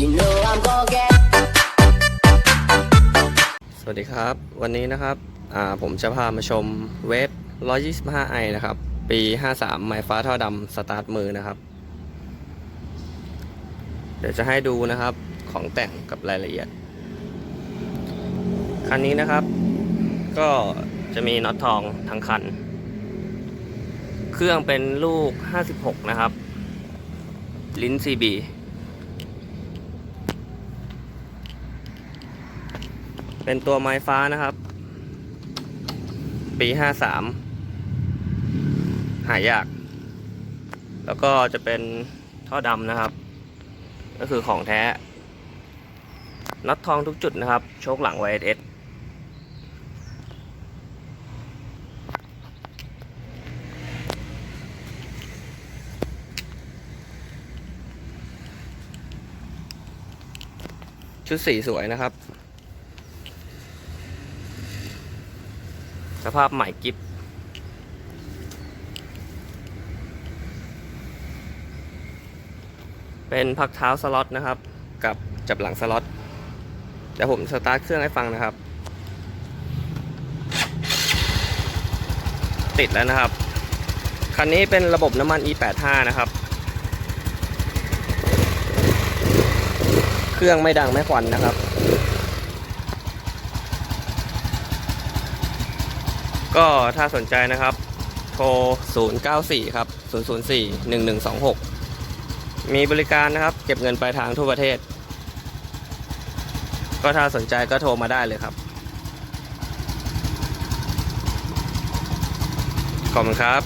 You know I'm gonna get. สวัสดีครับ วันนี้นะครับผมจะพามาชมเวฟ 125i นะครับ ปี 53 ไม้ฟ้าท่อดำสตาร์ทมือนะครับ เดี๋ยวจะให้ดูนะครับของแต่งกับรายละเอียด คันนี้นะครับ ก็จะมีน็อตทองทั้งคัน เครื่องเป็นลูก 56 นะครับ ลิ้น CB เป็นตัวไม้ฟ้านะครับ ปี53หายาก แล้วก็จะเป็นท่อดำนะครับ ก็คือของแท้น็อตทองทุกจุดนะครับ โชคหลัง YSS ชุดสีสวยนะครับ สภาพใหม่กิฟเป็นพักเท้าสล็อตนะครับ กับจับหลังสล็อตเดี๋ยวผมสตาร์ทเครื่องให้ฟังนะครับ ติดแล้วนะครับ คันนี้เป็นระบบน้ำมัน E85 นะครับ เครื่องไม่ดังไม่ควันนะครับ ก็ถ้าสนใจนะครับ โทร 094 ครับ 004 1126 มีบริการนะครับ เก็บเงินปลายทางทั่วประเทศ ก็ถ้าสนใจก็โทรมาได้เลยครับ ขอบคุณครับ